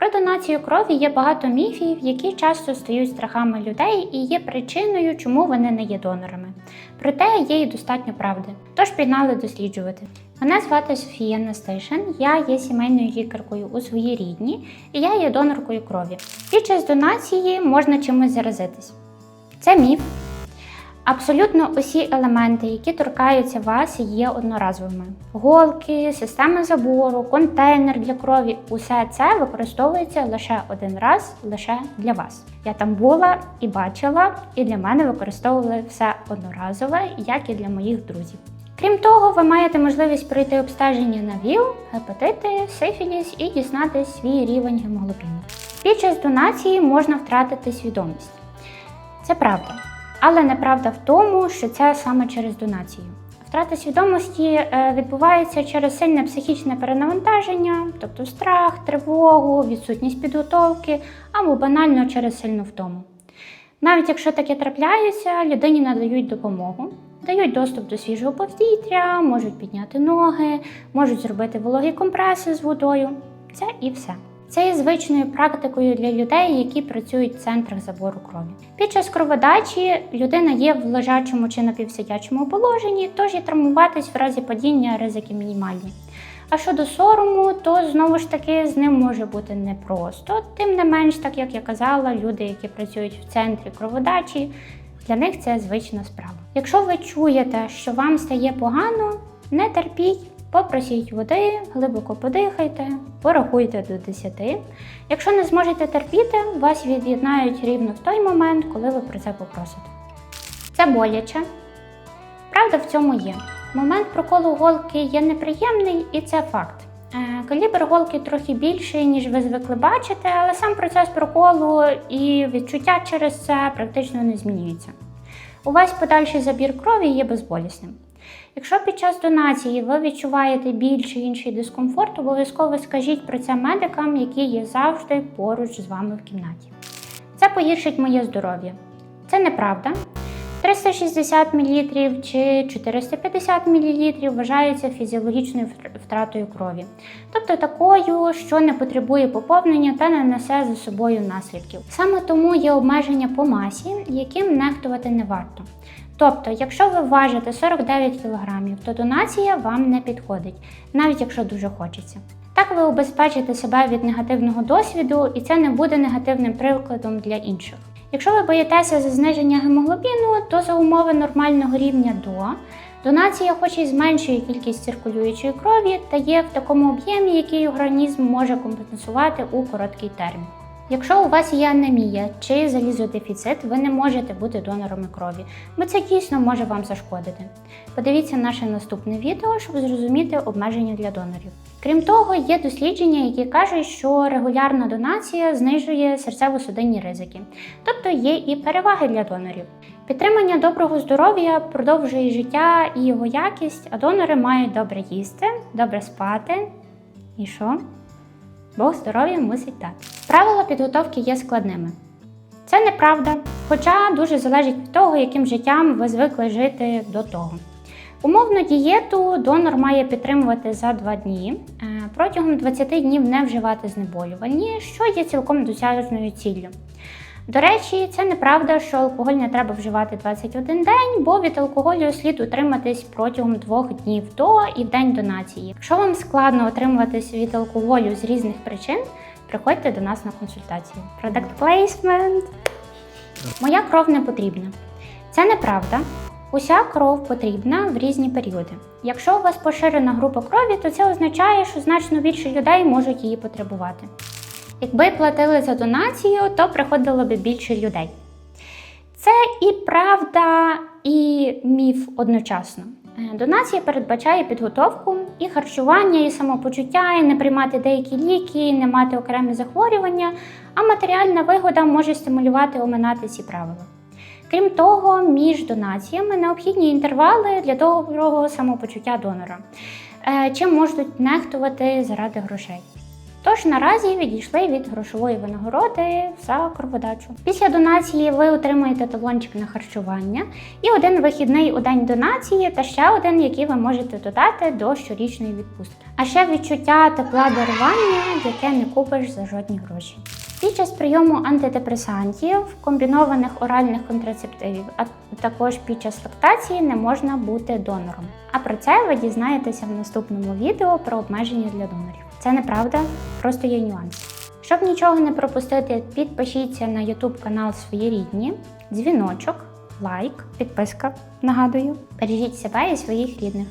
Про донацію крові є багато міфів, які часто стають страхами людей і є причиною, чому вони не є донорами. Проте є і достатньо правди. Тож пігнали досліджувати. Мене звати Софія Настишин, я є сімейною лікаркою у своїй рідні, і я є доноркою крові. Під час донації можна чимось заразитись. Це міф. Абсолютно усі елементи, які торкаються вас, є одноразовими. Голки, система забору, контейнер для крові усе це використовується лише один раз, лише для вас. Я там була і бачила, і для мене використовували все одноразове, як і для моїх друзів. Крім того, ви маєте можливість пройти обстеження на ВІЛ, гепатити, сифіліс і дізнатись свій рівень гемоглобіну. Під час донації можна втратити свідомість. Це правда. Але неправда в тому, що це саме через донацію. Втрата свідомості е, відбувається через сильне психічне перенавантаження, тобто страх, тривогу, відсутність підготовки або банально через сильну втому. Навіть якщо таке трапляється, людині надають допомогу, дають доступ до свіжого повітря, можуть підняти ноги, можуть зробити вологі компреси з водою. Це і все. Це є звичною практикою для людей, які працюють в центрах забору крові. Під час кроводачі людина є в лежачому чи напівсидячому положенні, тож і травмуватись в разі падіння ризики мінімальні. А щодо сорому, то знову ж таки з ним може бути непросто. Тим не менш, так як я казала, люди, які працюють в центрі кроводачі, для них це звична справа. Якщо ви чуєте, що вам стає погано, не терпіть. Попросіть води, глибоко подихайте, порахуйте до 10. Якщо не зможете терпіти, вас від'єднають рівно в той момент, коли ви про це попросите. Це боляче. Правда в цьому є. Момент проколу голки є неприємний і це факт. Е, Калібр голки трохи більший, ніж ви звикли бачити, але сам процес проколу і відчуття через це практично не змінюється. Увесь подальший забір крові є безболісним. Якщо під час донації ви відчуваєте біль чи інший дискомфорт, обов'язково скажіть про це медикам, які є завжди поруч з вами в кімнаті. Це погіршить моє здоров'я. Це неправда. 360 мл чи 450 мл вважаються фізіологічною втратою крові, тобто такою, що не потребує поповнення та не несе за собою наслідків. Саме тому є обмеження по масі, яким нехтувати не варто. Тобто, якщо ви важите 49 кг, то донація вам не підходить, навіть якщо дуже хочеться. Так ви обезпечите себе від негативного досвіду, і це не буде негативним прикладом для інших. Якщо ви боїтеся за зниження гемоглобіну, то за умови нормального рівня до донація, хоч і зменшує кількість циркулюючої крові, та є в такому об'ємі, який організм може компенсувати у короткий термін. Якщо у вас є анемія чи залізодефіцит, ви не можете бути донорами крові, бо це дійсно може вам зашкодити. Подивіться наше наступне відео, щоб зрозуміти обмеження для донорів. Крім того, є дослідження, які кажуть, що регулярна донація знижує серцево-судинні ризики, тобто є і переваги для донорів. Підтримання доброго здоров'я продовжує життя і його якість, а донори мають добре їсти, добре спати. І що? Бог здоров'я мусить дати. Правила підготовки є складними. Це неправда, хоча дуже залежить від того, яким життям ви звикли жити до того. Умовну дієту донор має підтримувати за 2 дні, е, протягом 20 днів не вживати знеболювальні, що є цілком досяжною ціллю. До речі, це неправда, що алкоголь не треба вживати 21 день, бо від алкоголю слід утриматись протягом двох днів до і в день донації. Якщо вам складно утримуватись від алкоголю з різних причин, приходьте до нас на консультацію. Product placement. Моя кров не потрібна. Це неправда. Уся кров потрібна в різні періоди. Якщо у вас поширена група крові, то це означає, що значно більше людей можуть її потребувати. Якби платили за донацію, то приходило б більше людей. Це і правда, і міф одночасно. Е, Донація передбачає підготовку і харчування, і самопочуття, і не приймати деякі ліки, і не мати окремі захворювання, а матеріальна вигода може стимулювати оминати ці правила. Крім того, між донаціями необхідні інтервали для доброго самопочуття донора, е, чим можуть нехтувати заради грошей. Тож наразі відійшли від грошової винагороди за кроводачу. Після донації ви отримуєте талончик на харчування і один вихідний у день донації, та ще один, який ви можете додати до щорічної відпустки. А ще відчуття тепла дарування, яке не купиш за жодні гроші. Під час прийому антидепресантів, комбінованих оральних контрацептивів, а також під час лактації не можна бути донором. А про це ви дізнаєтеся в наступному відео про обмеження для донорів. Це неправда, просто є нюанс. Щоб нічого не пропустити, підпишіться на YouTube канал Свої рідні, дзвіночок, лайк, підписка. Нагадую, бережіть себе і своїх рідних.